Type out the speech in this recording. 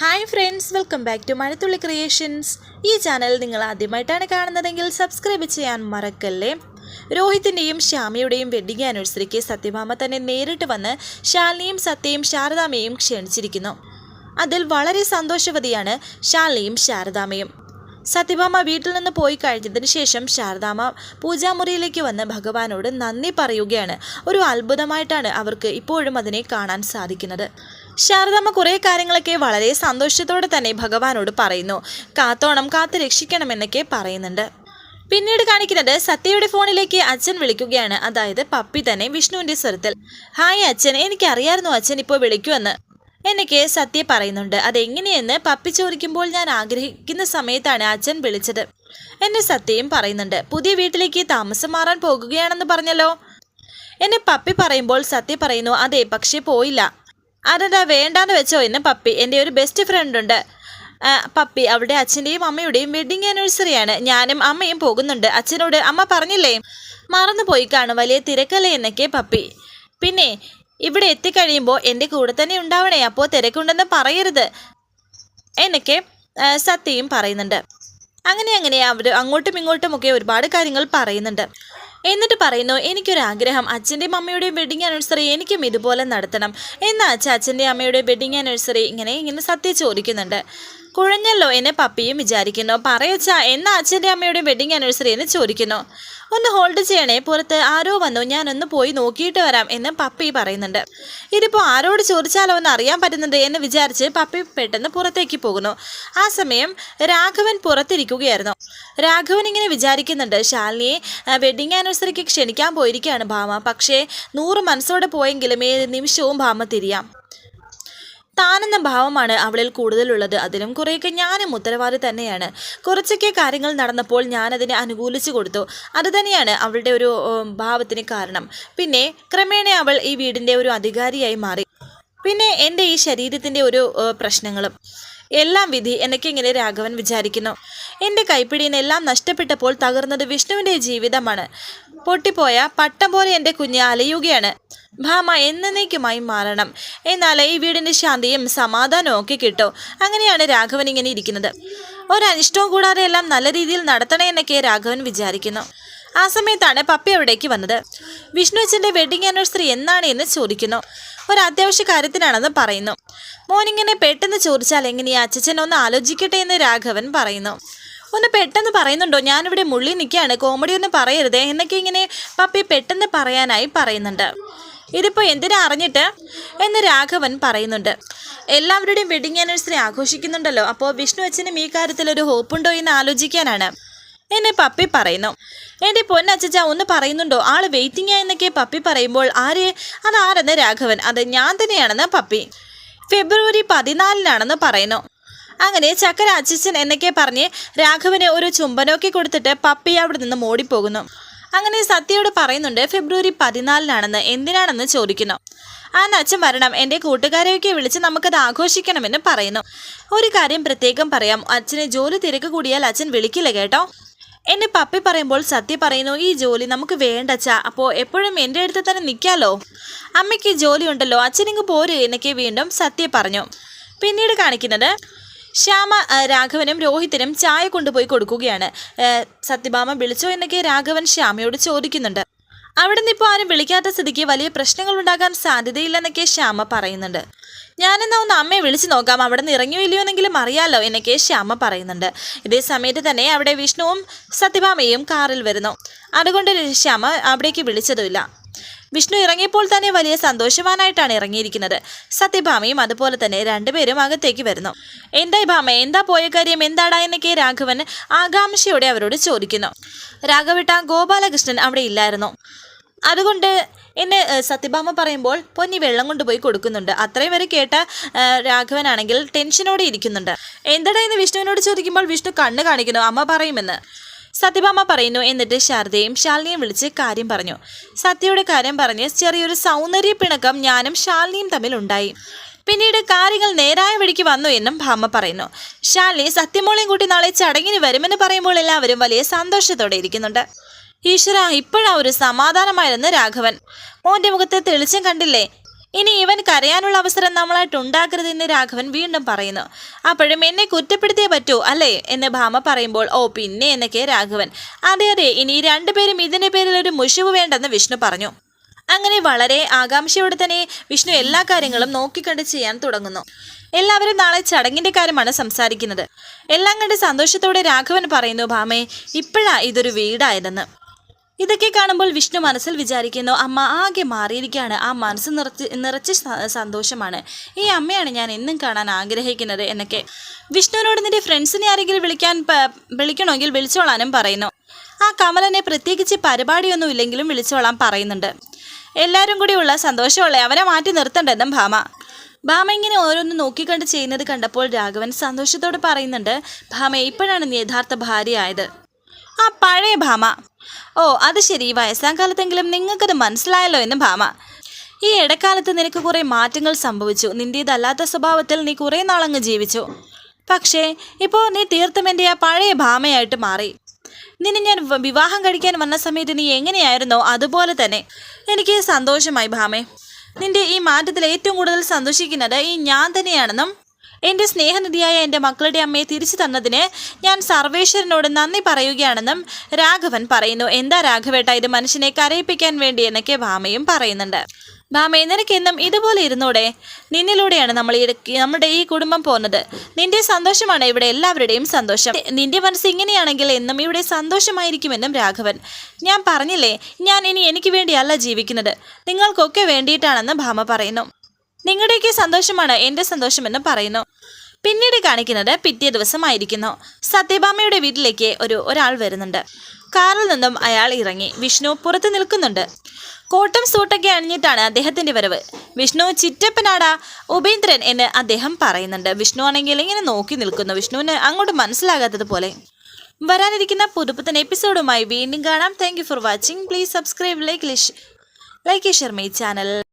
Hi friends welcome back to Mazhathulli creations ഈ channel നിങ്ങൾ ആദ്യമായിട്ടാണ് കാണുന്നതെങ്കിൽ സബ്സ്ക്രൈബ് ചെയ്യാൻ മറക്കല്ലേ? രോഹിത്തിന്റെയും ശ്യാമയുടെയും വെഡിങ് ആനിവേഴ്സറിക്ക് സത്യഭാമ തന്നെ നേരിട്ട് വന്ന് ശാലിനിയും സത്യയും ശാരദാമയും ക്ഷണിച്ചിരിക്കുന്നു. അതിൽ വളരെ സന്തോഷവതിയാണ് ശാലിനിയും ശാരദാമയും. സത്യഭാമ വീട്ടിൽ നിന്ന് പോയി കഴിഞ്ഞതിന് ശേഷം ശാരദാമ പൂജാമുറിയിലേക്ക് വന്ന് ഭഗവാനോട് നന്ദി പറയുകയാണ്. ഒരു അത്ഭുതമായിട്ടാണ് അവർക്ക് ഇപ്പോഴും അതിനെ കാണാൻ സാധിക്കുന്നത്. ശാരദാമ്മ കുറേ കാര്യങ്ങളൊക്കെ വളരെ സന്തോഷത്തോടെ തന്നെ ഭഗവാനോട് പറയുന്നു. കാത്തോണം കാത്ത് രക്ഷിക്കണമെന്നൊക്കെ പറയുന്നുണ്ട്. പിന്നീട് കാണിക്കുന്നത് സത്യയുടെ ഫോണിലേക്ക് അച്ഛൻ വിളിക്കുകയാണ്. അതായത് പപ്പി തന്നെ വിഷ്ണുവിന്റെ സ്വരത്തിൽ. ഹായ് അച്ഛൻ എനിക്കറിയായിരുന്നു അച്ഛൻ ഇപ്പോൾ വിളിക്കുമെന്ന് എന്നൊക്കെ സത്യ പറയുന്നുണ്ട്. അതെങ്ങനെയെന്ന്? പപ്പി ചോദിക്കുമ്പോൾ ഞാൻ ആഗ്രഹിക്കുന്ന സമയത്താണ് അച്ഛൻ വിളിച്ചത് എന്നെ സത്യയും പറയുന്നുണ്ട്. പുതിയ വീട്ടിലേക്ക് താമസം മാറാൻ പോകുകയാണെന്ന് പറഞ്ഞല്ലോ? എന്നെ പപ്പി പറയുമ്പോൾ സത്യ പറയുന്നു അതെ പക്ഷേ പോയില്ല. അതെന്താ വേണ്ടാന്ന് വെച്ചോ? ഇന്ന് പപ്പി എന്റെ ഒരു ബെസ്റ്റ് ഫ്രണ്ട് ഉണ്ട്. പപ്പി അവിടെ അച്ഛന്റെയും അമ്മയുടെയും വെഡിങ് ആനിവേഴ്സറിയാണ് ഞാനും അമ്മയും പോകുന്നുണ്ട്. അച്ഛനോട് അമ്മ പറഞ്ഞില്ലേ? മറന്നു പോയി കാണും വലിയ തിരക്കല്ലേ എന്നൊക്കെ പപ്പി. പിന്നെ ഇവിടെ എത്തിക്കഴിയുമ്പോൾ എന്റെ കൂടെ തന്നെ ഉണ്ടാവണേ അപ്പോൾ തിരക്കുണ്ടെന്ന് പറയരുത് എന്നൊക്കെ സത്യയും പറയുന്നുണ്ട്. അങ്ങനെ അങ്ങനെ അവർ അങ്ങോട്ടും ഇങ്ങോട്ടുമൊക്കെ ഒരുപാട് കാര്യങ്ങൾ പറയുന്നുണ്ട്. എന്നിട്ട് പറയുന്നു എനിക്കൊരാഗ്രഹം. അച്ഛന്റെയും അമ്മയുടെയും വെഡിങ് ആനിവേഴ്സറി എനിക്കും ഇതുപോലെ നടത്തണം. എന്ന് അച്ഛൻ അച്ഛന്റെ അമ്മയുടെ വെഡിങ് ആനിവേഴ്സറി ഇങ്ങനെ ഇങ്ങനെ സത്യ ചോദിക്കുന്നുണ്ട്. കുഴഞ്ഞല്ലോ എന്നെ പപ്പിയും വിചാരിക്കുന്നു. പറയച്ച എന്ന അച്ഛന്റെ അമ്മയുടെ വെഡിങ് ആനിവേഴ്സറി എന്ന് ചോദിക്കുന്നു. ഒന്ന് ഹോൾഡ് ചെയ്യണേ പുറത്ത് ആരോ വന്നു ഞാനൊന്ന് പോയി നോക്കിയിട്ട് വരാം എന്ന് പപ്പി പറയുന്നുണ്ട്. ഇതിപ്പോൾ ആരോട് ചോദിച്ചാലോ എന്ന് അറിയാൻ പറ്റുന്നുണ്ട് എന്ന് വിചാരിച്ച് പപ്പി പെട്ടെന്ന് പുറത്തേക്ക് പോകുന്നു. ആ സമയം രാഘവൻ പുറത്തിരിക്കുകയായിരുന്നു. രാഘവൻ ഇങ്ങനെ വിചാരിക്കുന്നുണ്ട് ശാലിനിയെ വെഡിങ് ആനിവേഴ്സറിക്ക് ക്ഷണിക്കാൻ പോയിരിക്കുകയാണ് ഭാമ. പക്ഷേ നൂറ് മനസ്സോടെ പോയെങ്കിലും ഏത് നിമിഷവും ഭാമ തിരിയാം. താനെന്ന ഭാവമാണ് അവളിൽ കൂടുതലുള്ളത്. അതിലും കുറേയൊക്കെ ഞാനും ഉത്തരവാദി തന്നെയാണ്. കുറച്ചൊക്കെ കാര്യങ്ങൾ നടന്നപ്പോൾ ഞാനതിനെ അനുകൂലിച്ചു കൊടുത്തു. അത് തന്നെയാണ് അവളുടെ ഒരു ഭാവത്തിന് കാരണം. പിന്നെ ക്രമേണ അവൾ ഈ വീടിന്റെ ഒരു അധികാരിയായി മാറി. പിന്നെ എന്റെ ഈ ശരീരത്തിന്റെ ഒരു പ്രശ്നങ്ങളും. എല്ലാം വിധി എന്നൊക്കെ ഇങ്ങനെ രാഘവൻ വിചാരിക്കുന്നു. എന്റെ എല്ലാം നഷ്ടപ്പെട്ടപ്പോൾ തകർന്നത് വിഷ്ണുവിന്റെ ജീവിതമാണ്. പൊട്ടിപ്പോയ പട്ടം പോലെ എന്റെ കുഞ്ഞ് അലയുകയാണ്. ഭാമ എന്നേക്കുമായി മാറണം. എന്നാൽ ഈ വീടിന്റെ ശാന്തിയും സമാധാനവും ഒക്കെ കിട്ടും. അങ്ങനെയാണ് രാഘവൻ ഇങ്ങനെ ഇരിക്കുന്നത്. ഒരനിഷ്ടവും കൂടാതെ എല്ലാം നല്ല രീതിയിൽ നടത്തണേ എന്നൊക്കെ രാഘവൻ വിചാരിക്കുന്നു. ആ സമയത്താണ് പപ്പി അവിടേക്ക് വന്നത്. വിഷ്ണു അച്ഛന്റെ വെഡിങ് ആനിവേഴ്സറി എന്നാണ് എന്ന് ചോദിക്കുന്നു. ഒരു അത്യാവശ്യ കാര്യത്തിനാണെന്ന് പറയുന്നു. മോനിങ്ങനെ പെട്ടെന്ന് ചോദിച്ചാൽ എങ്ങനെയാ അച്ഛൻ ഒന്ന് ആലോചിക്കട്ടെ എന്ന് രാഘവൻ പറയുന്നു. ഒന്ന് പെട്ടെന്ന് പറയുന്നുണ്ടോ? ഞാനിവിടെ മുള്ളി നിൽക്കുകയാണ് കോമഡി ഒന്നും പറയരുതേ. എന്നൊക്കെ ഇങ്ങനെ പപ്പി പെട്ടെന്ന് പറയാനായി പറയുന്നുണ്ട്. ഇതിപ്പോൾ എന്തിനാ അറിഞ്ഞിട്ട്? എന്ന് രാഘവൻ പറയുന്നുണ്ട്. എല്ലാവരുടെയും വെഡിങ് ആനിവേഴ്സറി ആഘോഷിക്കുന്നുണ്ടല്ലോ. അപ്പോൾ വിഷ്ണു അച്ഛനും ഈ കാര്യത്തിൽ ഒരു ഹോപ്പുണ്ടോ എന്ന് ആലോചിക്കാനാണ്. എന്നെ പപ്പി പറയുന്നു. എന്റെ പൊന്നച്ചച്ച ഒന്ന് പറയുന്നുണ്ടോ? ആൾ വെയിറ്റിംഗ് ആയെന്നൊക്കെ പപ്പി പറയുമ്പോൾ ആര്? അതാരെന്ന് രാഘവൻ. അത് ഞാൻ തന്നെയാണെന്ന് പപ്പി. ഫെബ്രുവരി പതിനാലിനാണെന്ന് പറയുന്നു. അങ്ങനെ ചക്കര അച്ഛൻ എന്നൊക്കെ പറഞ്ഞ് രാഘവനെ ഒരു ചുംബനോക്കി കൊടുത്തിട്ട് പപ്പി അവിടെ നിന്ന് മോടിപ്പോകുന്നു. അങ്ങനെ സത്യയോട് പറയുന്നുണ്ട് ഫെബ്രുവരി പതിനാലിനാണെന്ന് എന്തിനാണെന്ന് ചോദിക്കുന്നു. ആ അച്ഛൻ വരണം എന്റെ കൂട്ടുകാരെയൊക്കെ വിളിച്ച് നമുക്കത് ആഘോഷിക്കണമെന്ന് പറയുന്നു. ഒരു കാര്യം പ്രത്യേകം പറയാം അച്ഛന് ജോലി തിരക്ക് കൂടിയാൽ അച്ഛൻ വിളിക്കില്ല കേട്ടോ. എന്നെ പപ്പി പറയുമ്പോൾ സത്യ പറയുന്നു ഈ ജോലി നമുക്ക് വേണ്ടച്ചാ അപ്പോൾ എപ്പോഴും എന്റെ അടുത്ത് തന്നെ നിൽക്കാലോ. അമ്മയ്ക്ക് ജോലി ഉണ്ടല്ലോ അച്ഛനിങ്ങ് പോരൂ എന്നൊക്കെ വീണ്ടും സത്യ പറഞ്ഞു. പിന്നീട് കാണിക്കുന്നത് ശ്യാമ രാഘവനും രോഹിത്തിനും ചായ കൊണ്ടുപോയി കൊടുക്കുകയാണ്. സത്യഭാമ വിളിച്ചോ എന്നൊക്കെ രാഘവൻ ശ്യാമയോട് ചോദിക്കുന്നുണ്ട്. അവിടെ നിന്ന് ഇപ്പോൾ ആരും വിളിക്കാത്ത സ്ഥിതിക്ക് വലിയ പ്രശ്നങ്ങൾ ഉണ്ടാകാൻ സാധ്യതയില്ലെന്നൊക്കെ ശ്യാമ പറയുന്നുണ്ട്. ഞാനെന്നാ ഒന്ന് അമ്മയെ വിളിച്ചു നോക്കാം. അവിടെ നിന്ന് ഇറങ്ങിയോ എന്നെങ്കിലും അറിയാലോ എന്നൊക്കെ ശ്യാമ പറയുന്നുണ്ട്. ഇതേ സമയത്ത് തന്നെ അവിടെ വിഷ്ണുവും സത്യഭാമയും കാറിൽ വരുന്നു. അതുകൊണ്ട് ശ്യാമ അവിടേക്ക് വിളിച്ചതുമില്ല. വിഷ്ണു ഇറങ്ങിയപ്പോൾ തന്നെ വലിയ സന്തോഷവാനായിട്ടാണ് ഇറങ്ങിയിരിക്കുന്നത്. സത്യഭാമയും അതുപോലെ തന്നെ രണ്ടുപേരും അകത്തേക്ക് വരുന്നു. എന്തായി ഭാമ എന്താ പോയ കാര്യം എന്താടാ എന്നൊക്കെ രാഘവൻ ആകാംക്ഷയോടെ അവരോട് ചോദിക്കുന്നു. രാഘവിട്ട ഗോപാലകൃഷ്ണൻ അവിടെ ഇല്ലായിരുന്നു. അതുകൊണ്ട് എന്നെ സത്യഭാമ പറയുമ്പോൾ പൊന്നി വെള്ളം കൊണ്ടുപോയി കൊടുക്കുന്നുണ്ട്. അത്രയും വരെ കേട്ട രാഘവനാണെങ്കിൽ ടെൻഷനോടെ ഇരിക്കുന്നുണ്ട്. എന്തടാ എന്ന് വിഷ്ണുവിനോട് ചോദിക്കുമ്പോൾ വിഷ്ണു കണ്ണ് കാണിക്കുന്നു. അമ്മ പറയുമെന്ന്. സത്യഭാമ പറയുന്നു എന്നിട്ട് ശാരദയും ശാലിനിയും വിളിച്ച് കാര്യം പറഞ്ഞു. സത്യയുടെ കാര്യം പറഞ്ഞ് ചെറിയൊരു സൗന്ദര്യ പിണക്കം ഞാനും ശാലിനിയും തമ്മിൽ ഉണ്ടായി. പിന്നീട് കാര്യങ്ങൾ നേരായ വഴിക്ക് വന്നു എന്നും ഭാമ പറയുന്നു. ശാലിനി സത്യമോളെയും കൂട്ടി നാളെ ചടങ്ങിന് വരുമെന്ന് പറയുമ്പോൾ എല്ലാവരും വലിയ സന്തോഷത്തോടെ ഇരിക്കുന്നുണ്ട്. ഈശ്വര ഇപ്പോഴാ ഒരു സമാധാനമായിരുന്നു രാഘവൻ. മോന്റെ മുഖത്തെ തെളിച്ചം കണ്ടില്ലേ? ഇനി ഇവൻ കരയാനുള്ള അവസരം നമ്മളായിട്ട് ഉണ്ടാക്കരുതെന്ന് രാഘവൻ വീണ്ടും പറയുന്നു. അപ്പോഴും എന്നെ കുറ്റപ്പെടുത്തിയേ പറ്റൂ അല്ലേ? എന്ന് ഭാമ പറയുമ്പോൾ ഓ പിന്നെ എന്നൊക്കെ രാഘവൻ. അതെ അതെ ഇനി രണ്ടുപേരും ഇതിന്റെ പേരിൽ ഒരു മുഷിവ് വേണ്ടെന്ന് വിഷ്ണു പറഞ്ഞു. അങ്ങനെ വളരെ ആകാംക്ഷയോടെ തന്നെ വിഷ്ണു എല്ലാ കാര്യങ്ങളും നോക്കിക്കണ്ട് ചെയ്യാൻ തുടങ്ങുന്നു. എല്ലാവരും നാളെ ചടങ്ങിന്റെ കാര്യമാണ് സംസാരിക്കുന്നത്. എല്ലാം കണ്ട് സന്തോഷത്തോടെ രാഘവൻ പറയുന്നു ഭാമേ ഇപ്പോഴാ ഇതൊരു വീടായതെന്ന്. ഇതൊക്കെ കാണുമ്പോൾ വിഷ്ണു മനസ്സിൽ വിചാരിക്കുന്നു അമ്മ ആകെ മാറിയിരിക്കുകയാണ്. ആ മനസ്സ് നിറച്ച് നിറച്ച് സന്തോഷമാണ്. ഈ അമ്മയാണ് ഞാൻ എന്നും കാണാൻ ആഗ്രഹിക്കുന്നത് എന്നൊക്കെ വിഷ്ണുവിനോട് നിന്റെ ഫ്രണ്ട്സിനെ ആരെങ്കിലും വിളിക്കാൻ വിളിക്കണമെങ്കിൽ വിളിച്ചോളാനും പറയുന്നു. ആ കമലനെ പ്രത്യേകിച്ച് പരിപാടിയൊന്നും ഇല്ലെങ്കിലും വിളിച്ചോളാൻ പറയുന്നുണ്ട്. എല്ലാവരും കൂടിയുള്ള സന്തോഷമുള്ള അവനെ മാറ്റി നിർത്തണ്ടെന്നും ഭാമ. ഭാമ ഇങ്ങനെ ഓരോന്ന് നോക്കിക്കണ്ട് ചെയ്യുന്നത് കണ്ടപ്പോൾ രാഘവൻ സന്തോഷത്തോടെ പറയുന്നുണ്ട് ഭാമ ഇപ്പോഴാണ് യഥാർത്ഥ ഭാര്യയായത്. ആ പഴയ ഭാമ. ഓ അത് ശരി. വയസ്സാം കാലത്തെങ്കിലും നിങ്ങൾക്കത് മനസ്സിലായല്ലോ എന്ന് ഭാമ. ഈ ഇടക്കാലത്ത് നിനക്ക് കുറേ മാറ്റങ്ങൾ സംഭവിച്ചു. നിന്റേതല്ലാത്ത സ്വഭാവത്തിൽ നീ കുറേ നാളങ്ങ് ജീവിച്ചു. പക്ഷേ ഇപ്പോൾ നീ തീർത്തും എന്റെ ആ പഴയ ഭാമയായിട്ട് മാറി. നിന്നെ ഞാൻ വിവാഹം കഴിക്കാൻ വന്ന സമയത്ത് നീ എങ്ങനെയായിരുന്നോ അതുപോലെ തന്നെ. എനിക്ക് സന്തോഷമായി ഭാമേ. നിന്റെ ഈ മാറ്റത്തിൽ ഏറ്റവും കൂടുതൽ സന്തോഷിക്കുന്നത് ഈ ഞാൻ തന്നെയാണെന്നും എന്റെ സ്നേഹനിധിയായ എന്റെ മക്കളുടെ അമ്മയെ തിരിച്ചു തന്നതിന് ഞാൻ സർവേശ്വരനോട് നന്ദി പറയുകയാണെന്നും രാഘവൻ പറയുന്നു. എന്താ രാഘവേട്ട ഇത് മനുഷ്യനെ കരയിപ്പിക്കാൻ വേണ്ടി എന്നൊക്കെ ഭാമയും പറയുന്നുണ്ട്. ഭാമേ നിനക്ക് എന്നും ഇതുപോലെ ഇരുന്നൂടെ? നിന്നിലൂടെയാണ് നമ്മൾ നമ്മുടെ ഈ കുടുംബം പോകുന്നത്. നിന്റെ സന്തോഷമാണ് ഇവിടെ എല്ലാവരുടെയും സന്തോഷം. നിന്റെ മനസ്സ് ഇങ്ങനെയാണെങ്കിൽ എന്നും ഇവിടെ സന്തോഷമായിരിക്കുമെന്നും രാഘവൻ. ഞാൻ പറഞ്ഞില്ലേ ഞാൻ ഇനി എനിക്ക് വേണ്ടിയല്ല ജീവിക്കുന്നത്. നിങ്ങൾക്കൊക്കെ വേണ്ടിയിട്ടാണെന്ന് ഭാമ പറയുന്നു. നിങ്ങളുടെയൊക്കെ സന്തോഷമാണ് എന്റെ സന്തോഷമെന്ന് പറയുന്നു. പിന്നീട് കാണിക്കുന്നത് പിറ്റേ ദിവസമായിരിക്കുന്നു. സത്യഭാമയുടെ വീട്ടിലേക്ക് ഒരു ഒരാൾ വരുന്നുണ്ട്. കാറിൽ നിന്നും അയാൾ ഇറങ്ങി വിഷ്ണു പുറത്ത് നിൽക്കുന്നുണ്ട്. കോട്ടം സൂട്ടൊക്കെ അണിഞ്ഞിട്ടാണ് അദ്ദേഹത്തിന്റെ വരവ്. വിഷ്ണു ചിറ്റപ്പനാടാ ഉപേന്ദ്രൻ എന്ന് അദ്ദേഹം പറയുന്നുണ്ട്. വിഷ്ണു ആണെങ്കിൽ ഇങ്ങനെ നോക്കി നിൽക്കുന്നു. വിഷ്ണുവിന് അങ്ങോട്ട് മനസ്സിലാകാത്തതുപോലെ. വരാനിരിക്കുന്ന പുതുപ്പുത്തൻ എപ്പിസോഡുമായി വീണ്ടും കാണാം. Thank for watching please subscribe like like share my channel